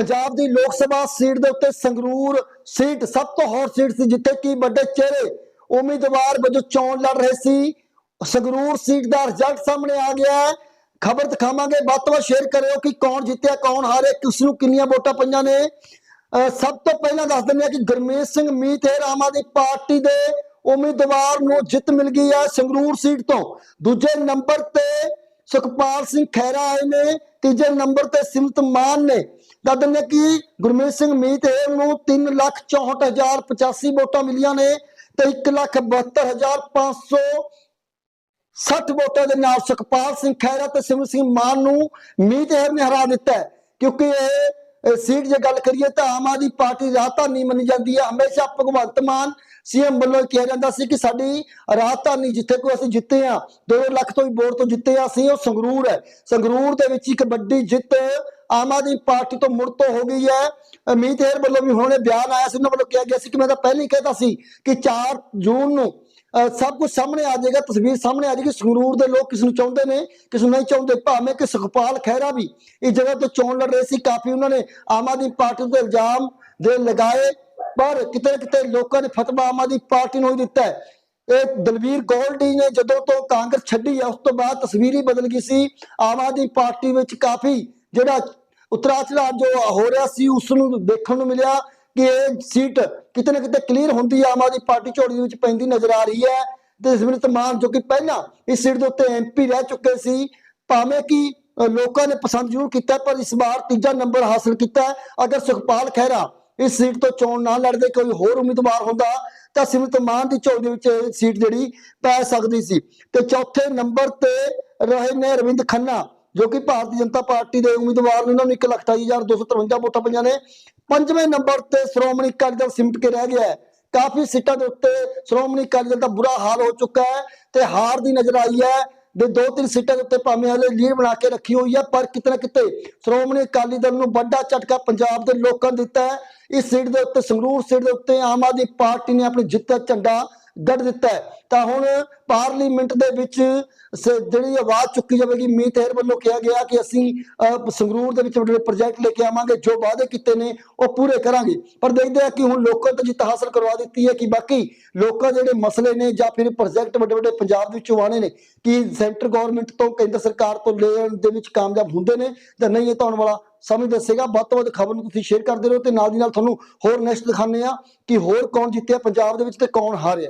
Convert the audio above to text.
ਪੰਜਾਬ ਦੀ ਲੋਕ ਸਭਾ ਸੀਟ ਦੇ ਉੱਤੇ ਸੰਗਰੂਰ ਸੀਟ, ਸਭ ਤੋਂ ਹੌਟ ਸੀਟ ਸੀ ਜਿੱਥੇ ਕਿ ਵੱਡੇ ਚਿਹਰੇ ਉਮੀਦਵਾਰ ਵਜੋਂ ਚੋਣ ਲੜ ਰਹੇ ਸੀ। ਸੰਗਰੂਰ ਸੀਟ ਦਾ ਰਿਜ਼ਲਟ ਸਾਹਮਣੇ ਆ ਗਿਆ ਹੈ। ਖਬਰ ਦਿਖਾਵਾਂਗੇ, ਵੱਧ ਤੋਂ ਵੱਧ ਸ਼ੇਅਰ ਕਰਿਓ ਕਿ ਕੌਣ ਜਿੱਤਿਆ, ਕੌਣ ਹਾਰੇ ਕਿਸ ਨੂੰ ਕਿੰਨੀਆਂ ਵੋਟਾਂ ਪਈਆਂ ਨੇ। ਸਭ ਤੋਂ ਪਹਿਲਾਂ ਦੱਸ ਦਿੰਦੇ ਹਾਂ ਕਿ ਗੁਰਮੀਤ ਸਿੰਘ ਮੀਤ ਹੈ ਆਮ ਆਦਮੀ ਪਾਰਟੀ ਦੇ ਉਮੀਦਵਾਰ ਨੂੰ ਜਿੱਤ ਮਿਲ ਗਈ ਹੈ ਸੰਗਰੂਰ ਸੀਟ ਤੋਂ। ਦੂਜੇ ਨੰਬਰ ਤੇ ਸੁਖਪਾਲ ਸਿੰਘ ਖਹਿਰਾ ਆਏ ਨੇ, ਤੀਜੇ ਨੰਬਰ ਤੇ ਸਿਮਰਤ ਮਾਨ ਨੇ। ਦੱਸ ਦਿੰਦੇ ਕਿ ਗੁਰਮੀਤ ਸਿੰਘ ਮੀਤ ਹੈ ਨੂੰ 364085 ਵੋਟਾਂ ਮਿਲੀਆਂ ਨੇ ਤੇ 172500 60 ਵੋਟਾਂ ਦੇ ਨਾਲ ਸੁਖਪਾਲ ਸਿੰਘ ਖਹਿਰਾ ਤੇ ਸਿਮਰ ਸਿੰਘ ਮਾਨ ਨੂੰ ਮੀਤ ਹੈਰ ਨੇ ਹਰਾ ਦਿੱਤਾ ਕਿਉਂਕਿ ਇਹ ਸੀਟ ਜੇ ਗੱਲ ਕਰੀਏ ਤਾਂ ਆਮ ਆਦਮੀ ਪਾਰਟੀ ਰਾਜਧਾਨੀ ਮੰਨੀ ਜਾਂਦੀ ਹੈ। ਹਮੇਸ਼ਾ ਭਗਵੰਤ ਮਾਨ ਸੀਐਮ ਵੱਲੋਂ ਕਿਹਾ ਜਾਂਦਾ ਸੀ ਕਿ ਸਾਡੀ ਰਾਜਧਾਨੀ ਜਿੱਥੇ ਕੋਈ ਅਸੀਂ ਜਿੱਤੇ ਆ 2 ਲੱਖ ਤੋਂ ਵੀ ਵੋਟ ਤੋਂ ਜਿੱਤੇ ਆ ਅਸੀਂ ਉਹ ਸੰਗਰੂਰ ਹੈ। ਸੰਗਰੂਰ ਦੇ ਵਿੱਚ ਇੱਕ ਵੱਡੀ ਜਿੱਤ ਆਮ ਆਦਮੀ ਪਾਰਟੀ ਤੋਂ ਮੁੜ ਤੋਂ ਹੋ ਗਈ ਹੈ। ਅਮੀਤ ਹੈਰ ਵੱਲੋਂ ਵੀ ਹੁਣੇ ਬਿਆਨ ਆਇਆ ਸੀ। ਉਹਨਾਂ ਵੱਲੋਂ ਕਿਹਾ ਗਿਆ ਸੀ ਕਿ ਮੈਂ ਤਾਂ ਪਹਿਲਾਂ ਹੀ ਕਹਿਤਾ ਸੀ ਕਿ 4 ਜੂਨ ਨੂੰ ਸਭ ਕੁਝ ਸਾਹਮਣੇ ਆ ਜਾਏਗਾ, ਤਸਵੀਰ ਸਾਹਮਣੇ ਆ ਜਾਏਗੀ। ਸੰਗਰੂਰ ਦੇ ਲੋਕ ਕਿਸ ਨੂੰ ਚਾਹੁੰਦੇ ਨੇ, ਕਿਸ ਨੂੰ ਨਹੀਂ ਚਾਹੁੰਦੇ? ਭਾਵੇਂ ਕਿ ਸੁਖਪਾਲ ਖਹਿਰਾ ਵੀ ਇਸ ਜਗ੍ਹਾ ਤੋਂ ਚੋਣ ਲੜ ਰਹੇ ਸੀ। ਕਾਫੀ ਉਹਨਾਂ ਨੇ ਆਮ ਆਦਮੀ ਪਾਰਟੀ ਦੇ ਇਲਜ਼ਾਮ ਦੇ ਲਗਾਏ, ਪਰ ਕਿਤੇ ਨਾ ਕਿਤੇ ਲੋਕਾਂ ਨੇ ਫਤਵਾ ਆਮ ਆਦਮੀ ਪਾਰਟੀ ਨੂੰ ਹੀ ਦਿੱਤਾ ਹੈ। ਇਹ ਦਲਵੀਰ ਗੋਲਡੀ ਨੇ ਜਦੋਂ ਤੋਂ ਕਾਂਗਰਸ ਛੱਡੀ ਹੈ ਉਸ ਤੋਂ ਬਾਅਦ ਤਸਵੀਰ ਹੀ ਬਦਲ ਗਈ ਸੀ। ਆਮ ਆਦਮੀ ਪਾਰਟੀ ਵਿੱਚ ਕਾਫੀ ਜਿਹੜਾ ਉਤਰਾਚਲਾ ਜੋ ਹੋ ਰਿਹਾ ਸੀ, ਉਸ ਨੂੰ ਦੇਖਣ ਨੂੰ ਮਿਲਿਆ। ਕਿ ਇਹ ਸੀਟ ਕਿਤੇ ਨਾ ਕਿਤੇ ਕਲੀਅਰ ਹੁੰਦੀ ਹੈ ਆਮ ਆਦਮੀ ਪਾਰਟੀ ਝੋਲੀ ਦੇ ਵਿੱਚ ਪੈਂਦੀ ਨਜ਼ਰ ਆ ਰਹੀ ਹੈ ਤੇ ਸਿਮਰਤ ਮਾਨ ਜੋ ਕਿ ਪਹਿਲਾਂ ਇਸ ਸੀਟ ਦੇ ਉੱਤੇ ਐਮਪੀ ਰਹਿ ਚੁੱਕੇ ਸੀ, ਭਾਵੇਂ ਕਿ ਲੋਕਾਂ ਨੇ ਪਸੰਦ ਜ਼ਰੂਰ ਕੀਤਾ, ਪਰ ਇਸ ਵਾਰ ਤੀਜਾ ਨੰਬਰ ਹਾਸਲ ਕੀਤਾ ਅਗਰ ਸੁਖਪਾਲ ਖਹਿਰਾ ਇਸ ਸੀਟ ਤੋਂ ਚੋਣ ਨਾ ਲੜਦੇ, ਕੋਈ ਹੋਰ ਉਮੀਦਵਾਰ ਹੁੰਦਾ, ਤਾਂ ਸਿਮਰਤ ਮਾਨ ਦੀ ਝੋਲੀ ਦੇ ਵਿੱਚ ਇਹ ਸੀਟ ਜਿਹੜੀ ਪੈ ਸਕਦੀ ਸੀ। ਤੇ ਚੌਥੇ ਨੰਬਰ ਤੇ ਰਹੇ ਨੇ ਰਵਿੰਦ ਖੰਨਾ। ਜੋ ਕਿ ਭਾਰਤੀ ਜਨਤਾ ਪਾਰਟੀ ਦੇ ਉਮੀਦਵਾਰ ਨੇ ਉਹਨਾਂ ਨੂੰ 128253 ਵੋਟਾਂ ਪਈਆਂ ਨੇ। ਪੰਜਵੇਂ ਨੰਬਰ ਤੇ ਸ਼੍ਰੋਮਣੀ ਅਕਾਲੀ ਦਲ ਸਿਮਟ ਕੇ ਰਹਿ ਗਿਆ ਹੈ। ਕਾਫੀ ਸੀਟਾਂ ਦੇ ਉੱਤੇ ਸ਼੍ਰੋਮਣੀ ਅਕਾਲੀ ਦਲ ਦਾ ਬੁਰਾ ਹਾਲ ਹੋ ਚੁੱਕਾ ਹੈ ਤੇ ਹਾਰ ਦੀ ਨਜ਼ਰ ਆਈ ਹੈ ਦੇ ਦੋ ਤਿੰਨ ਸੀਟਾਂ ਦੇ ਉੱਤੇ ਭਾਵੇਂ ਹਲੇ ਲੀਡ ਬਣਾ ਕੇ ਰੱਖੀ ਹੋਈ ਹੈ, ਪਰ ਕਿਤੇ ਨਾ ਕਿਤੇ ਸ਼੍ਰੋਮਣੀ ਅਕਾਲੀ ਦਲ ਨੂੰ ਵੱਡਾ ਝਟਕਾ ਪੰਜਾਬ ਦੇ ਲੋਕਾਂ ਨੇ ਦਿੱਤਾ ਹੈ। ਇਸ ਸੀਟ ਦੇ ਉੱਤੇ ਸੰਗਰੂਰ ਸੀਟ ਦੇ ਉੱਤੇ ਆਮ ਆਦਮੀ ਪਾਰਟੀ ਨੇ ਆਪਣੀ ਜਿੱਤ ਦਾ ਝੰਡਾ ਗੱਡ ਦਿੱਤਾ ਹੈ। ਤਾਂ ਹੁਣ ਪਾਰਲੀਮੈਂਟ ਦੇ ਵਿੱਚ ਸ- ਜਿਹੜੀ ਆਵਾਜ਼ ਚੁੱਕੀ ਜਾਵੇਗੀ, ਮੀਤ ਹੈਰ ਵੱਲੋਂ ਕਿਹਾ ਗਿਆ ਕਿ ਅਸੀਂ ਸੰਗਰੂਰ ਦੇ ਵਿੱਚ ਵੱਡੇ ਪ੍ਰੋਜੈਕਟ ਲੈ ਕੇ ਆਵਾਂਗੇ, ਜੋ ਵਾਅਦੇ ਕੀਤੇ ਨੇ, ਉਹ ਪੂਰੇ ਕਰਾਂਗੇ। ਪਰ ਦੇਖਦੇ ਆ ਕਿ ਹੁਣ ਲੋਕਾਂ ਤੋਂ ਜਿੱਤ ਹਾਸਲ ਕਰਵਾ ਦਿੱਤੀ ਹੈ ਕਿ ਬਾਕੀ ਲੋਕਾਂ ਦੇ ਜਿਹੜੇ ਮਸਲੇ ਨੇ ਜਾਂ ਫਿਰ ਪ੍ਰੋਜੈਕਟ ਵੱਡੇ ਵੱਡੇ ਪੰਜਾਬ ਦੇ ਵਿੱਚੋਂ ਆਣੇ ਨੇ, ਕਿ ਸੈਂਟਰ ਗਵਰਨਮੈਂਟ ਤੋਂ ਕੇਂਦਰ ਸਰਕਾਰ ਤੋਂ ਲੈਣ ਦੇ ਵਿੱਚ ਕਾਮਯਾਬ ਹੁੰਦੇ ਨੇ ਜਾਂ ਨਹੀਂ, ਇਹ ਤਾਂ ਆਉਣ ਵਾਲਾ ਸਮਝ ਦੱਸੇਗਾ। ਵੱਧ ਤੋਂ ਵੱਧ ਖਬਰ ਨੂੰ ਤੁਸੀਂ ਸ਼ੇਅਰ ਕਰਦੇ ਰਹੋ ਤੇ ਨਾਲ ਦੀ ਨਾਲ ਤੁਹਾਨੂੰ ਹੋਰ ਨੈਕਸਟ ਦਿਖਾਉਂਦੇ ਆ ਕਿ ਹੋਰ ਕੌਣ ਜਿੱਤਿਆ ਪੰਜਾਬ ਦੇ ਵਿੱਚ ਤੇ ਕੌਣ ਹਾਰਿਆ।